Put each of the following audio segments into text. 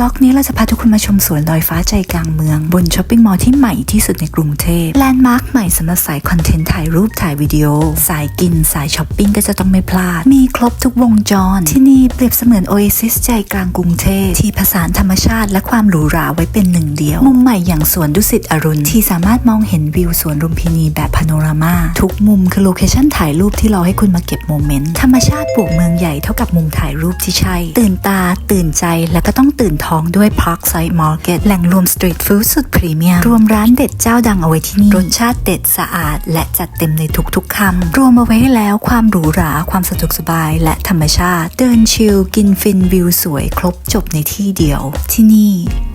ล็อกนี้เราจะพาทุกคนมาชมสวนลอยฟ้าใจกลางเมือง บนช้อปปิ้งมอลล์ที่ใหม่ที่สุดในกรุงเทพแลนด์มาร์คใหม่สำหรับสายคอนเทนต์ถ่ายรูปถ่ายวิดีโอ สายกินสายช้อปปิ้งก็จะต้องไม่พลาด มีครบทุกวงจร ที่นี่เปรียบเสมือนโอเอซิสใจกลางกรุงเทพที่ผสานธรรมชาติและความหรูหราไว้เป็นหนึ่งเดียว มุมใหม่อย่างสวนดุสิตอรุณที่สามารถมองเห็นวิวสวนลุมพินีแบบพาโนรามาทุกมุมคือโลเคชั่นถ่ายรูปที่รอให้คุณมาเก็บโมเมนต์ธรรมชาติปลูกเมืองใหญ่เท่ากับมุมถ่ายรูปที่ใช่ ตื่นตา ตื่นใจและก็ต้องตื่นท้องด้วย Parkside Market แหล่งรวมสตรีทฟู้ดสุดพรีเมียม รวมร้านเด็ดเจ้าดังเอาไว้ที่นี่ รสชาติเด็ดสะอาด และจัดเต็มในทุกๆคำ รวมเอาไว้แล้วความหรูหรา ความสะดวกสบาย และธรรมชาติ เดินชิล กินฟินวิวสวยครบจบในที่เดียว ที่นี่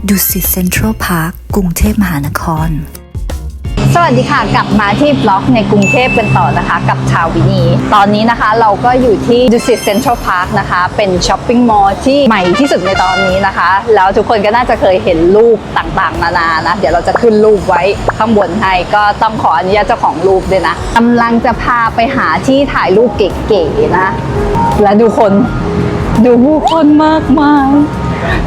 ดุสิตเซ็นทรัลพาร์คกรุงเทพมหานคร สวัสดีค่ะ กลับมาที่บล็อกในกรุงเทพกันต่อนะคะ กับชาววินี ตอนนี้นะคะเราก็อยู่ที่ดุสิตเซ็นทรัลพาร์คนะคะ เป็นช้อปปิ้งมอลล์ที่ใหม่ที่สุดในตอนนี้นะคะ แล้วทุกคนก็น่าจะเคยเห็นรูปต่างๆ นานานะ เดี๋ยวเราจะขึ้นรูปไว้ข้างบนให้ก็ต้องขออนุญาตเจ้าของรูปด้วยนะกำลังจะพาไปหาที่ถ่ายรูปเก๋ๆนะ และดูคนดูผู้คนมากมาย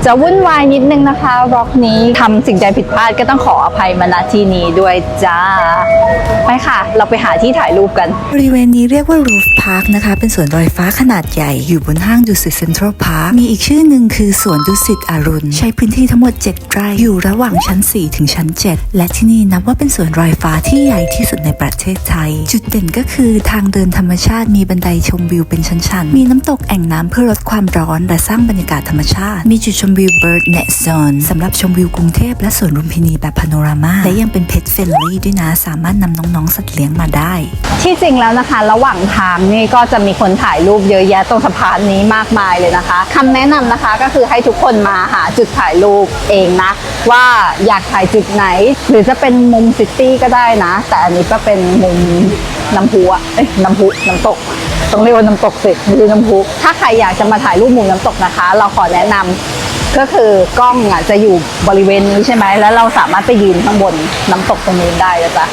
จะวุ่นวายนิดนึงนะคะร็อกนี้ทำสิ่งใดผิดพลาดก็ต้องขออภัยมาณที่นี้ด้วยจ้า ไปค่ะ เราไปหาที่ถ่ายรูปกัน บริเวณนี้เรียกว่า Roof Park นะคะ เป็นสวนลอยฟ้าขนาดใหญ่อยู่บนห้างดุสิตเซ็นทรัลพาร์คมีอีกชื่อหนึ่งคือสวนดุสิตอรุณ ใช้พื้นที่ทั้งหมด 7 ไร่อยู่ระหว่างชั้น 4 ถึงชั้น 7 และที่นี่นับว่าเป็นสวนลอยฟ้าที่ใหญ่ที่สุดในประเทศไทย จุดเด่นก็คือทางเดินธรรมชาติมีบันไดชมวิวเป็นชั้นๆมีน้ำตกแอ่งน้ำเพื่อลดความร้อนและสร้างบรรยากาศธรรมชาติมีจุดชมวิว Bird Net Zone สำหรับชมวิวกรุงเทพและสวนลุมพินีแบบพาโนรามาและยังเป็น Pet Friendly ด้วยนะสามารถนำน้องๆ สัตว์เลี้ยงมาได้ ที่จริงแล้วนะคะ ระหว่างทางนี่ก็จะมีคนถ่ายรูปเยอะแยะตรงสะพานนี้มากมายเลยนะคะคำแนะนำนะคะก็คือให้ทุกคนมาหาจุดถ่ายรูปเองนะ ว่าอยากถ่ายจุดไหน หรือจะเป็นมุมซิตี้ก็ได้นะ แต่อันนี้ก็เป็นมุมน้ำพุอะเอ้ยน้ำพุน้ำตก ต้องเรียกว่าน้ำตกสิไม่ใช่น้ำพุถ้าใครอยากจะมาถ่ายรูปมุมน้ำตกนะคะ เราขอแนะนำก็คือกล้องอะจะอยู่บริเวณนี้ใช่ไหมแล้วเราสามารถไปยืนข้างบนน้ำตกตรงนู้นได้นะจ๊ะ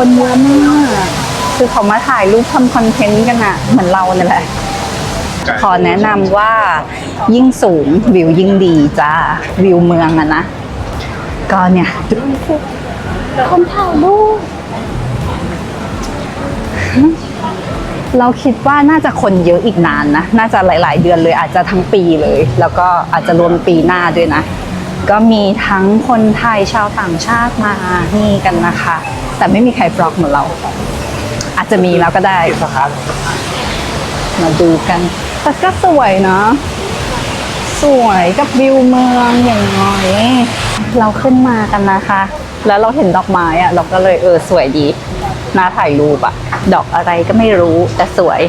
คนเยอะมากคือเขามาถ่ายรูปทำคอนเทนต์กันอะเหมือนเราเนี่ยแหละ ขอแนะนำว่ายิ่งสูงวิวยิ่งดีจ้าวิวเมืองอะนะ ก็เนี่ยดูสิคนถ่ายรูปเราคิดว่าน่าจะคนเยอะอีกนานนะ น่าจะหลาย ๆ เดือนเลยอาจจะทั้งปีเลย แล้วก็อาจจะรวมปีหน้าด้วยนะ ก็มีทั้งคนไทยชาวต่างชาติมานี่กันนะคะ แต่ไม่มีใครบล็อกเหมือนเรา อาจจะมีแล้วก็ได้มาดูกัน แต่ก็สวยเนาะสวยกับวิวเมืองอย่างน้อย เราขึ้นมากันนะคะ แล้วเราเห็นดอกไม้อะเราก็เลยเออสวยดีน่าถ่ายรูปอะดอกอะไรก็ไม่รู้แต่สวย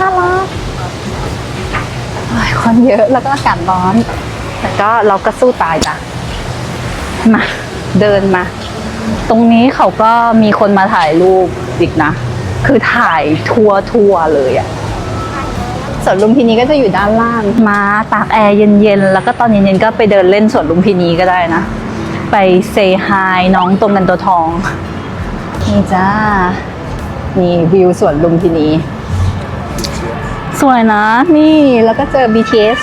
น่ารักคนเยอะแล้วก็อากาศร้อน แต่ก็เราก็สู้ตายจ้ะมาเดินมา ตรงนี้เขาก็มีคนมาถ่ายรูปอีกนะ คือถ่ายทัวร์ทัวร์เลยอะ วนลุมพินีก็จะอยู่ด้านล่าง มาตากแอร์เย็นๆ แล้วก็ตอนเย็นๆ ก็ไปเดินเล่นสวนลุมพินีก็ได้นะ ไปเซฮายน้องตัวเงินตัวทอง นี่จ้า นี่วิวสวนลุมพินี สวยนะ นี่แล้วก็เจอ BTS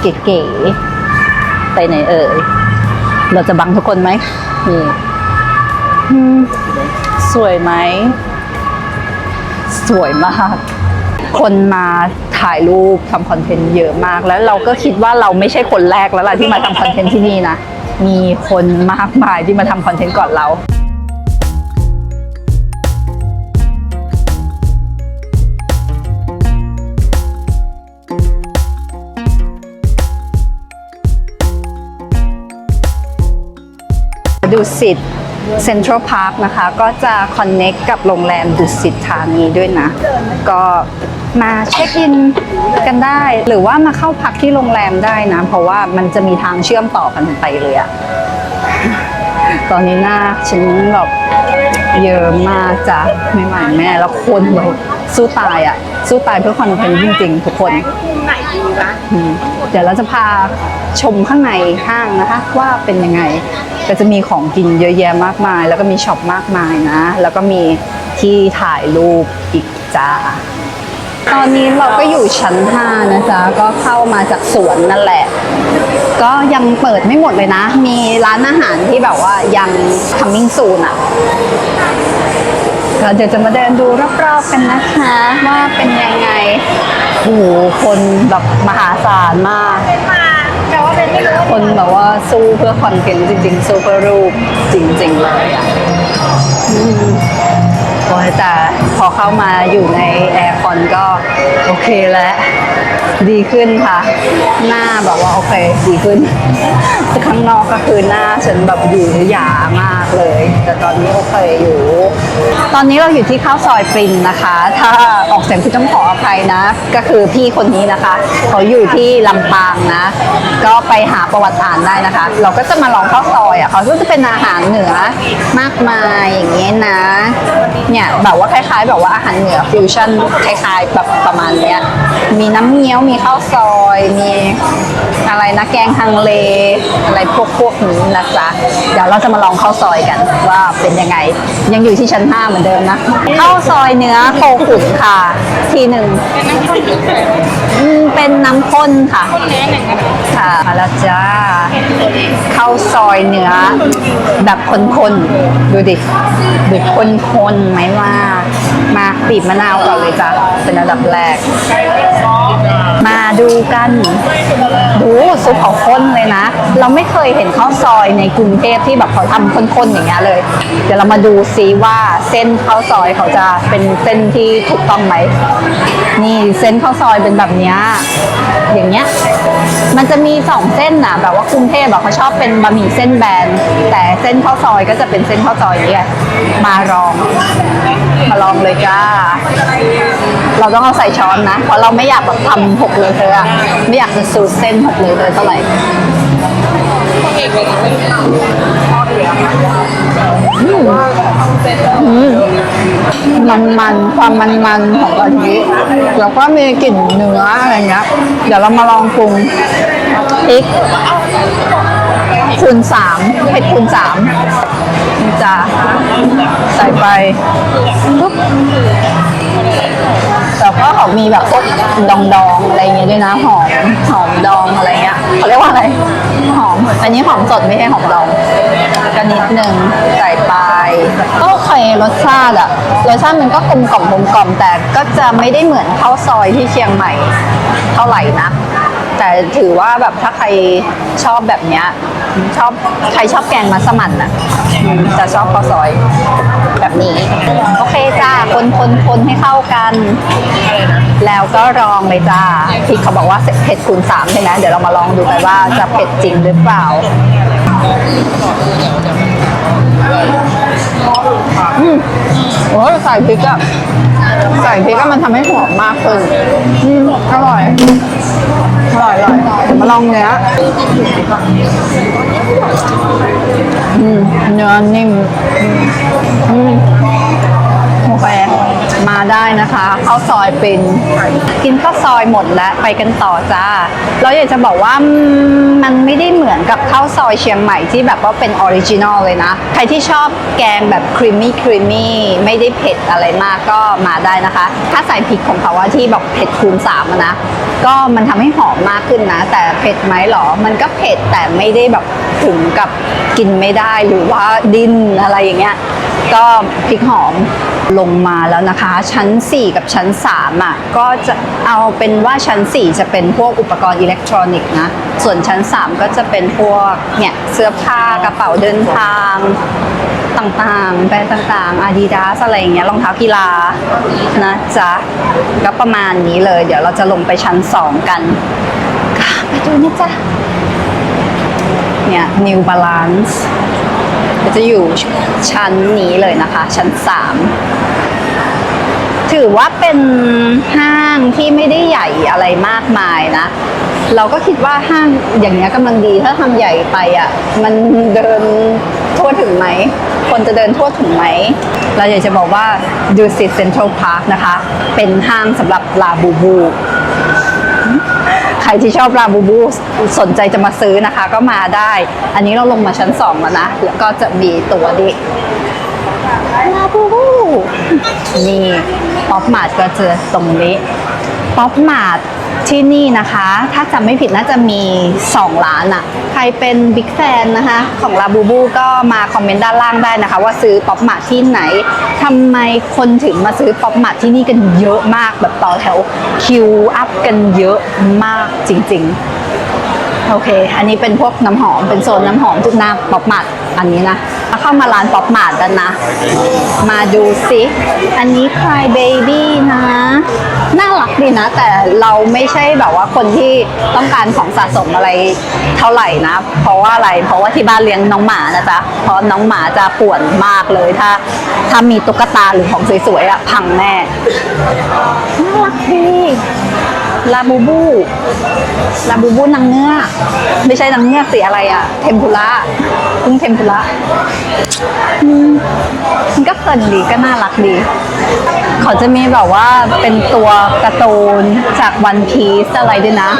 เก๋ๆ ไปไหนเอ่ย เราจะบังทุกคนไหมนี่สวยไหม สวยมาก คนมาถ่ายรูปทำคอนเทนต์เยอะมาก แล้วเราก็คิดว่าเราไม่ใช่คนแรกแล้วล่ะที่มาทำคอนเทนต์ที่นี่นะ มีคนมากมายที่มาทำคอนเทนต์ก่อนเราดุสิตเซ็นทรัลพาร์คนะคะ ก็จะคอนเน็กกับโรงแรมดุสิตธานีด้วยนะ ก็ มาเช็คอินกันได้ หรือว่ามาเข้าพักที่โรงแรมได้นะ เพราะว่ามันจะมีทางเชื่อมต่อกันไปเลยอะตอนนี้หน้าฉันแบบเยอะมากจ้ะไม่ไหวแม่แล้วคนแบบสู้ตายอะสู้ตายเพื่อคอนเทนต์จริงๆทุกคนไหนดีวะอืมเดี๋ยวเราจะพาชมข้างในห้างนะคะ ว่าเป็นยังไงก็จะมีของกินเยอะแยะมากมาย แล้วก็มีช็อปมากมายนะ แล้วก็มีที่ถ่ายรูปอีกจ้า ตอนนี้เราก็อยู่ชั้น 5 นะจ๊ะ ก็เข้ามาจากสวนนั่นแหละ ก็ยังเปิดไม่หมดเลยนะ มีร้านอาหารที่แบบว่ายัง coming soon อะก็เดี๋ยวจะมาเดินดูรอบๆกันนะคะ ว่าเป็นยังไงโอ้โหคนแบบมหาศาลมาก แต่ว่าเป็นไม่รู้คนแบบว่าสู้เพื่อคอนเทนต์จริงๆสู้เพื่อรูปจริงๆเลยอะ โอ้แต่พอเข้ามาอยู่ในแอร์คอนก็โอเคแล้ว ดีขึ้นค่ะ หน้าแบบว่าโอเคดีขึ้นแต่ข้างนอกก็คือหน้าฉันแบบอยู่หยามากเลย แต่ตอนนี้โอเคอยู่ ตอนนี้เราอยู่ที่ข้าวซอยปรินนะคะ ถ้าออกเสียงคุณต้องขออภัยนะ ก็คือพี่คนนี้นะคะ เขาอยู่ที่ลำปางนะ ก็ไปหาประวัติอ่านได้นะคะ เราก็จะมาลองข้าวซอยอะเขาก็จะเป็นอาหารเหนือมากมายอย่างเงี้ยนะเนี่ยแบบว่าคล้ายๆ แบบว่าอาหารเหนือฟิวชั่นคล้ายๆแบบประมาณเนี้ยมีน้ำเงี้ยวมีข้าวซอย มีอะไรนะแกงฮังเล อะไรพวกพวกนี้นะจ๊ะเดี๋ยวเราจะมาลองข้าวซอยกันว่าเป็นยังไง ยังอยู่ที่ชั้น 5 เหมือนเดิมนะข้าวซอยเนื้อโคขุนค่ะ ทีหนึ่งอืมเป็นน้ำข้นค่ะเนื้อหนึ่งนะค่ะมาแล้วจ้าข้าวซอยเนื้อแบบคนๆดูดิดูคนๆไหมว่ามาบีบมะนาวก่อนเลยจ้ะเป็นอันดับแรก มาดูกันดูซุปเขาข้นเลยนะ เราไม่เคยเห็นข้าวซอยในกรุงเทพที่แบบเขาทำข้นๆอย่างเงี้ยเลย เดี๋ยวเรามาดูซิว่าเส้นข้าวซอยเขาจะเป็นเส้นที่ถูกต้องไหมนี่เส้นข้าวซอยเป็นแบบเนี้ยอย่างเงี้ย มันจะมีสองเส้นนะแบบว่ากรุงเทพอะเขาชอบเป็นบะหมี่เส้นแบน แต่เส้นข้าวซอยก็จะเป็นเส้นข้าวซอยนี่ไงเงี้ยมาลอง มาลองเลยจ้า เราต้องเอาใส่ช้อนนะ เพราะเราไม่อยากแบบทำหกเลยเธออะไม่อยากจะสูตรเส้นหกเลยเธอเท่าไหร่ มันมันความมันมันๆของกะทิแล้วก็มีกลิ่นเนื้ออะไรเงี้ย เดี๋ยวเรามาลองปรุงพริกคูณสามเผ็ดคูณสามนี่จ้าใส่ไปปุ๊บ แต่วก็เขามีแบบพวกดองดองๆอะไรเงี้ยด้วยนะหอมหอมดองอะไรเงี้ยเขาเรียกว่าอะไรหอมอันนี้หอมสดไม่ใช่หอมดองกันนิดนึงใส่ไปก็โอเครสชาติอะรสชาติมันก็กลมกล่อมกลมกล่อมแต่ก็จะไม่ได้เหมือนข้าวซอยที่เชียงใหม่เท่าไหร่นะ แต่ถือว่าแบบถ้าใครชอบแบบเนี้ยชอบใครชอบแกงมัสมั่นอะจะชอบข้าวซอย แบบนี้ โอเคจ้าคนคนคนให้เข้ากัน แล้วก็ลองเลยจ้าที่เขาบอกว่าเผ็ดคูณสามใช่ไหมเดี๋ยวเรามาลองดูกันว่าจะเผ็ดจริงหรือเปล่าอืมโอ้ใส่พริกอะใส่พริกก็มันทำให้หอมมากขึ้นอืมอร่อย อร่อยอร่อยมาลองเนื้ออืมเนื้อนิ่มอืมโอเคมาได้นะคะข้าวซอยเป็นกินข้าวซอยหมดแล้วไปกันต่อจ้าเราอยากจะบอกว่ามันไม่ได้เหมือนกับข้าวซอยเชียงใหม่ที่แบบว่าเป็นออริจินอลเลยนะ ใครที่ชอบแกงแบบครีมมี่ครีมมี่ไม่ได้เผ็ดอะไรมากก็มาได้นะคะ ถ้าใส่พริกของเขาว่าที่แบบเผ็ดคูณสามนะ ก็มันทำให้หอมมากขึ้นนะ แต่เผ็ดไหมหรอ มันก็เผ็ดแต่ไม่ได้แบบถึงกับกินไม่ได้หรือว่าดิ้นอะไรอย่างเงี้ยก็พริกหอมลงมาแล้วนะคะ ชั้น 4 กับชั้น3อะก็จะเอาเป็นว่าชั้น 4 จะเป็นพวกอุปกรณ์อิเล็กทรอนิกส์นะ ส่วนชั้น 3 ก็จะเป็นพวกเนี่ยเสื้อผ้ากระเป๋าเดินทาง ต่างๆ แบรนด์ต่างๆ Adidas อะไรอย่างเงี้ยรองเท้ากีฬานะจ๊ะก็ประมาณนี้เลย เดี๋ยวเราจะลงไปชั้น 2 กันไปดูนะจ๊ะเนี่ย New Balance ก็จะอยู่ชั้นนี้เลยนะคะ ชั้น 3 ถือว่าเป็นห้างที่ไม่ได้ใหญ่อะไรมากมายนะ เราก็คิดว่าห้างอย่างเงี้ยกำลังดีถ้าทำใหญ่ไปอะ มันเดิน ทั่วถึงไหม คนจะเดินทั่วถึงไหม เราอยากจะบอกว่าดูสิเซ็นทรัลพาร์คนะคะ เป็นห้างสำหรับลาบูบู ใครที่ชอบลาบูบู สนใจจะมาซื้อนะคะก็มาได้ อันนี้เราลงมาชั้นสองแล้วนะ แล้วก็จะมีตัวดิลาบูบู นี่ ป๊อปมาร์ทก็จะตรงนี้ ป๊อปมาร์ท ที่นี่นะคะ ถ้าจำไม่ผิดน่าจะมี 2 ร้านอะใครเป็นบิ๊กแฟนนะคะ ของลาบูบูก็มาคอมเมนต์ด้านล่างได้นะคะ ว่าซื้อป๊อปมาที่ไหนทำไมคนถึงมาซื้อป๊อปมาทที่นี่กันเยอะมากแบบต่อแถวคิวอัพกันเยอะมากจริง ๆ โอเค อันนี้เป็นพวกน้ำหอม เป็นโซนน้ำหอมทุกหน้าป๊อปมาร์ทอันนี้นะมาเข้ามาร้านป๊อปมาร์ทกันนะ มาดูสิอันนี้ Cry Baby นะ น่ารักดีนะ แต่เราไม่ใช่แบบว่าคนที่ต้องการของสะสมอะไรเท่าไหร่นะ เพราะว่าอะไร เพราะว่าที่บ้านเลี้ยงน้องหมานะจ๊ะ เพราะน้องหมาจะป่วนมากเลย ถ้า ถ้ามีตุ๊กตาหรือของสวยๆอะพังแน่ น่ารักดี ลาบูบูลาบูบูนางเงือกไม่ใช่นางเงือกสีอะไรอะเทมปุระกุ้งเทมปุระอืมมันก็เพลินดีก็น่ารักดี เขาจะมีแบบว่าเป็นตัวการ์ตูนจากวันพีซอะไรด้วยนะ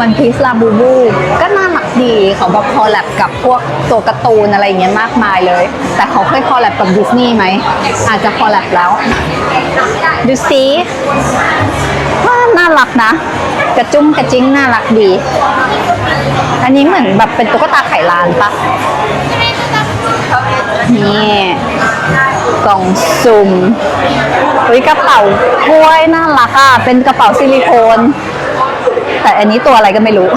วันพีซลาบูบูก็น่ารักดีเขาแบบคอลแลบกับพวกตัวการ์ตูนอะไรอย่างเงี้ยมากมายเลย แต่เขาเคยคอลแลบกับดิสนีย์ไหมอาจจะคอลแลบแล้วดูสิ น่ารักนะ กระจุ้งกระจิ้งน่ารักดี อันนี้เหมือนแบบเป็นตุ๊กตาไข่ลานปะนี่กล่องสุ่มเฮ้ยกระเป๋ากล้วยน่ารักอะ เป็นกระเป๋าซิลิโคน แต่อันนี้ตัวอะไรก็ไม่รู้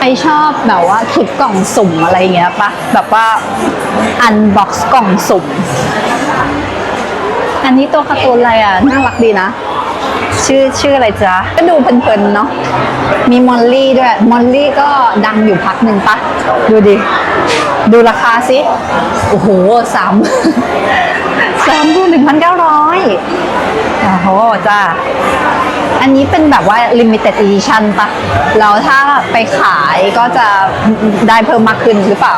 ไอชอบแบบว่าคลิปกล่องสุ่มอะไรอย่างเงี้ยปะแบบว่าอันบ็อกซ์กล่องสุ่ม อันนี้ตัวการ์ตูนอะไรอะ น่ารักดีนะ ชื่อชื่ออะไรจ๊ะ ก็ดูเพลินๆเนาะ มีมอลลี่ด้วย มอลลี่ก็ดังอยู่พักหนึ่งปะ ดูดิ ดูราคาสิ โอ้โหสามสามพันหนึ่งพันเก้าร้อยโอ้โหจ้าอันนี้เป็นแบบว่า limited edition ปะแล้วถ้าไปขายก็จะได้เพิ่มมากขึ้นหรือเปล่า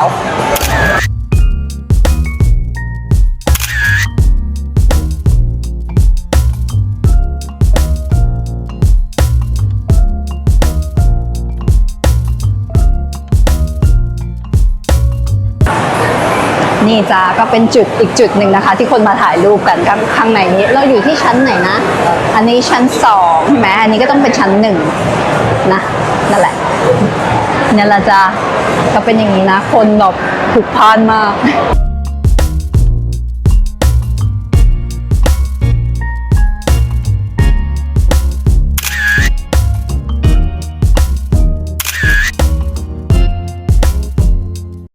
นี่จ้าก็เป็นจุดอีกจุดหนึ่งนะคะ ที่คนมาถ่ายรูปกันข้างในนี้ เราอยู่ที่ชั้นไหนนะ อันนี้ชั้นสองใช่ไหมอันนี้ก็ต้องเป็นชั้นหนึ่งนะนั่นแหละเนี่ยละจ้าก็เป็นอย่างนี้นะ คนแบบผูกพล่านมาก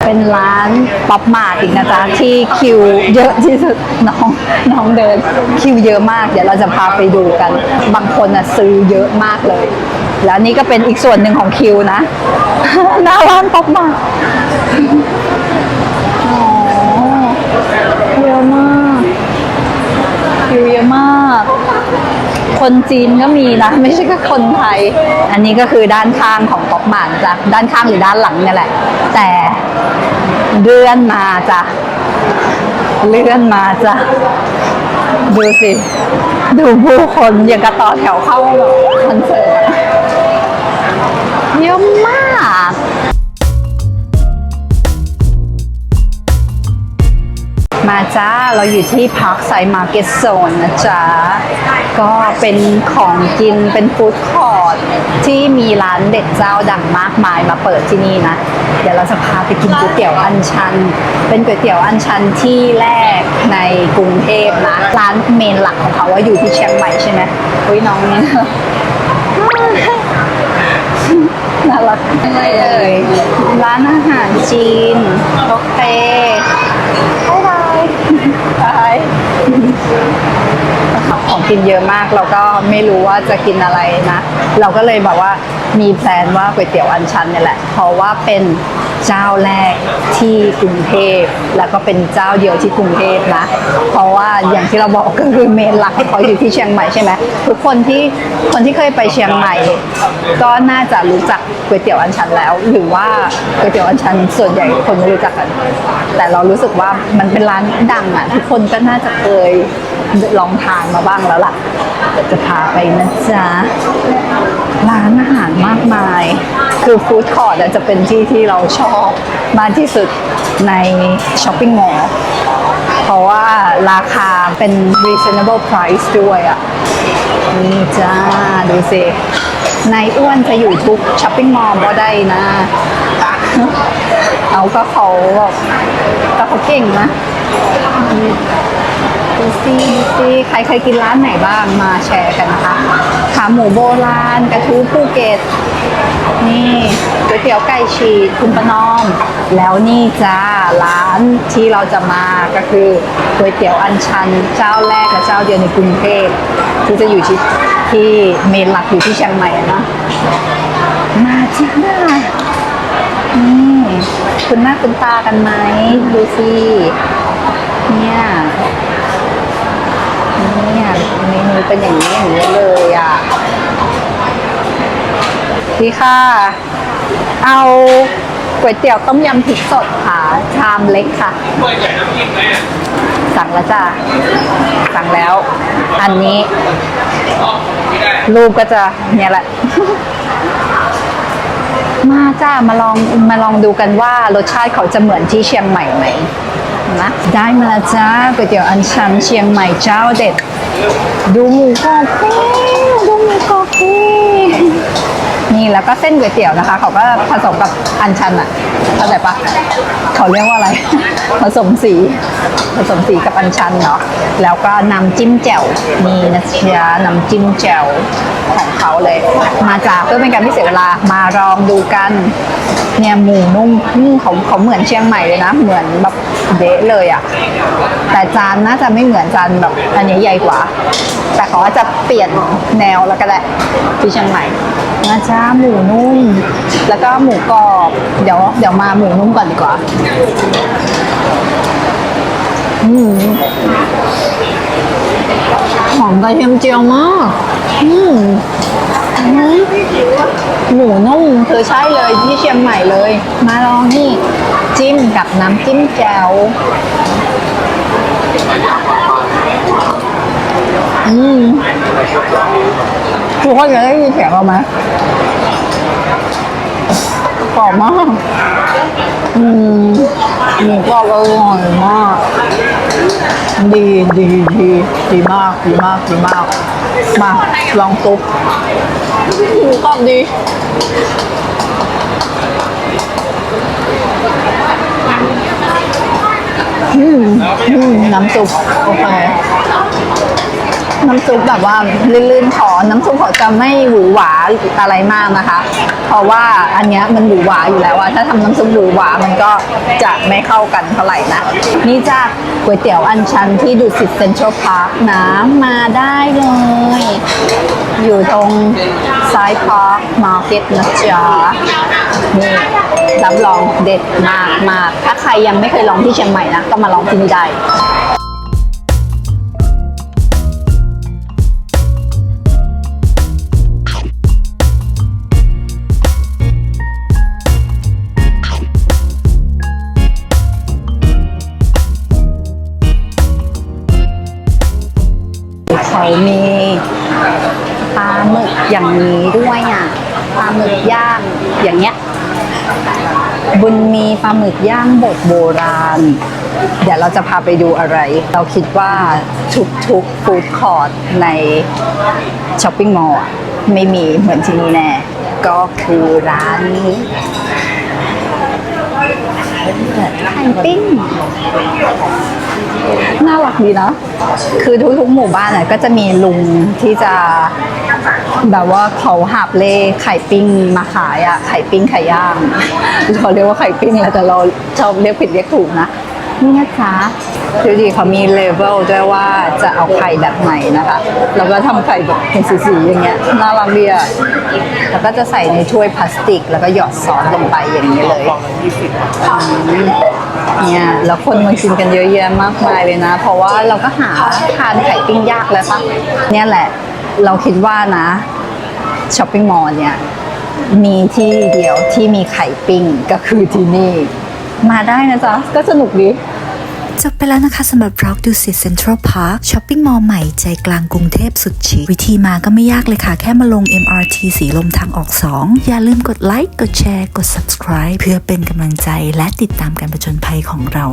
เป็นร้านป๊อปมาร์ทอีกนะจ๊ะที่คิวเยอะที่สุดน้องน้องเดินคิวเยอะมาก เดี๋ยวเราจะพาไปดูกัน บางคนนะซื้อเยอะมากเลย แล้วนี่ก็เป็นอีกส่วนหนึ่งของคิวนะหน้าร้านป๊อปมาร์ทอ๋อเยอะมากคิวเยอะมาก คนจีนก็มีนะ ไม่ใช่แค่คนไทย อันนี้ก็คือด้านข้างของป๊อปมาร์ทจ้ะด้านข้างหรือด้านหลังเนี่ยแหละ แต่เลื่อนมาจ้ะเลื่อนมาจ้ะดูสิ ดูผู้คนอย่างกระต่อแถวเข้าคอนเสิร์ตเยอะมาก มาจ้า เราอยู่ที่ Parkside Market Zone นะจ๊ะ ก็เป็นของกินเป็นฟู้ดคอร์ทที่มีร้านเด็ดเจ้าดังมากมายมาเปิดที่นี่นะ เดี๋ยวเราจะพาไปกินก๋วยเตี๋ยวอันชัน เป็นก๋วยเตี๋ยวอันชันที่แรกในกรุงเทพนะ ร้านเมนหลักของเขาว่าอยู่ที่เชียงใหม่ใช่ไหมอุ้ยน้องเนี่ยน่ารักอะไรเอ่ยร้านอาหารจีนโอเคบาย บาย ของกินเยอะมาก เราก็ไม่รู้ว่าจะกินอะไรนะ เราก็เลยแบบว่ามีแพลนว่าก๋วยเตี๋ยวอันชันเนี่ยแหละ เพราะว่าเป็นเจ้าแรกที่กรุงเทพแล้วก็เป็นเจ้าเดียวที่กรุงเทพนะ เพราะว่าอย่างที่เราบอกก็คือเมนหลักเขาอยู่ที่เชียงใหม่ใช่ไหมทุกคนที่คนที่เคยไปเชียงใหม่ ก็น่าจะรู้จักก๋วยเตี๋ยวอันชันแล้ว หรือว่าก๋วยเตี๋ยวอันชันส่วนใหญ่คนไม่รู้จักกัน แต่เรารู้สึกว่ามันเป็นร้านดังอะทุกคนก็น่าจะเคยลองทานมาบ้างแล้วล่ะเดี๋ยวจะพาไปนะจ๊ะ ร้านอาหารมากมาย คือฟู้ดคอร์ทจะเป็นที่ที่เราชอบมากที่สุดในช้อปปิ้งมอลล์เพราะว่าราคาเป็น reasonable price ด้วยอะ นี่จ้า ดูสินายอ้วนจะอยู่ทุกช้อปปิ้งมอลล์บ่ได้นะ เอาก็เขาบบก็เขาเก่งนะ ดูสิดูสิใครเคยกินร้านไหนบ้างมาแชร์กันนะคะขาหมูโบราณ กระทู้ภูเก็ต นี่ก๋วยเตี๋ยวไก่ฉีกคุณประนอม แล้วนี่จ้าร้านที่เราจะมาก็คือก๋วยเตี๋ยวอันชันเจ้าแรกและเจ้าเดียวในกรุงเทพที่จะอยู่ที่ที่เมนหลักอยู่ที่เชียงใหม่นะมาจ้านี่คุณหน้าคุณตากันไหมดูสิเนี่ย เนี่ยเมนูเป็นอย่างนี้อย่างนี้เลยอะดีค่ะ เอาก๋วยเตี๋ยวต้มยำพริกสดค่ะ ชามเล็กค่ะสั่งแล้วจ้ะสั่งแล้ว อันนี้ รูปก็จะเนี่ยแหละ มาจ้ามาลองมาลองดูกันว่ารสชาติเขาจะเหมือนที่เชียงใหม่ไหม นะได้มาแล้วจ้าก๋วยเตี๋ยวอันชันเชียงใหม่เจ้าเด็ด ดูหมูกรอบพี่ดูหมูกรอบพี่นี่ แล้วก็เส้นก๋วยเตี๋ยวนะคะ เขาก็ผสมกับอันชันอะเข้าใจปะเขาเรียกว่าอะไร ผสมสี ผสมสีกับอันชันเนาะแล้วก็น้ำจิ้มแจ่วนี่นะจ๊ะน้ำจิ้มแจ่วของเขาเลย มาจากเพื่อเป็นการไม่เสียเวลามาลองดูกันเนี่ยหมูนุ่มอืมเขาเขาเหมือนเชียงใหม่เลยนะ เหมือนแบบเดะเลยอะแต่จานน่าจะไม่เหมือนจานแบบอันนี้ใหญ่กว่า แต่เขาอาจจะเปลี่ยนแนวแล้วก็ได้ที่เชียงใหม่ นะจ้าหมูนุ่ม แล้วก็หมูกรอบ เดี๋ยวเดี๋ยวมาหมูนุ่มก่อนดีกว่า อืมหอมกระเทียมเจียวมาก อืมอืมหมูนุ่มคือใช่เลยที่เชียงใหม่เลย มาลองนี่ จิ้มกับน้ำจิ้มแจ่วอืม ทุกคนจะได้ยินเสียงเราไหมกรอบมาก อืมหมูกรอบอร่อยมาก ดีดีดีดีมากดีมากดีมาก มาลองซุปหมูกรอบดีอืมอืมน้ำซุปโอเค น้ำซุปแบบว่าลื่นๆคอน้ำซุปเขาจะไม่หวือหวาอะไรมากนะคะ เพราะว่าอันเนี้ยมันหวือหวาอยู่แล้วอะถ้าทำน้ำซุปหวือหวามันก็จะไม่เข้ากันเท่าไหร่นะ นี่จ้าก๋วยเตี๋ยวอันชันที่ดุสิตเซ็นทรัลพาร์คนะมาได้เลย อยู่ตรงซ้ายพาร์คมาร์เก็ตนะจ๊ะนี่รับรองเด็ดมากมากถ้าใครยังไม่เคยลองที่เชียงใหม่นะก็มาลองที่นี่ได้ บุญมีปลาหมึกย่างบดโบราณ เดี๋ยวเราจะพาไปดูอะไร เราคิดว่าทุกๆฟู้ดคอร์ทในช้อปปิ้งมอลล์ไม่มีเหมือนที่นี่แน่ ก็คือร้านนี้ไข่ปิ้งน่ารักดีนะ คือทุกๆหมู่บ้านน่ะก็จะมีลุงที่จะ แบบว่าเขาหาบเล่ไข่ปิ้งมาขายอะไข่ปิ้งไข่ย่างเขาเรียกว่าไข่ปิ้งแหละแต่เราชอบเรียกผิดเรียกถูกนะนี่นะจ๊ะดูดิเขามีเลเวลด้วยว่าจะเอาไข่แบบไหนนะคะ แล้วก็ทำไข่แบบเป็นสีๆอย่างเงี้ยน่ารักดีอะแล้วก็จะใส่ในถ้วยพลาสติก แล้วก็หยอดซอสลงไปอย่างนี้เลยอืมเนี่ยแล้วคนมากินกันเยอะแยะมากมายเลยนะ เพราะว่าเราก็หาทานไข่ปิ้งยากแล้วปะเนี่ยแหละ เราคิดว่านะช้อปปิ้งมอลล์เนี่ยมีที่เดียวที่มีไข่ปิ้งก็คือที่นี่ มาได้นะจ๊ะ ก็สนุกดีจบไปแล้วนะคะสำหรับ Rock ดูสิเซ็นทรัลพาร์คช้อปปิ้งมอลล์ใหม่ใจกลางกรุงเทพสุดชิควิธีมาก็ไม่ยากเลยค่ะ แค่มาลง MRT สีลมทางออก 2 อย่าลืมกดไลค์กดแชร์ กด subscribe เพื่อเป็นกำลังใจและติดตามการประจนภัยของเรา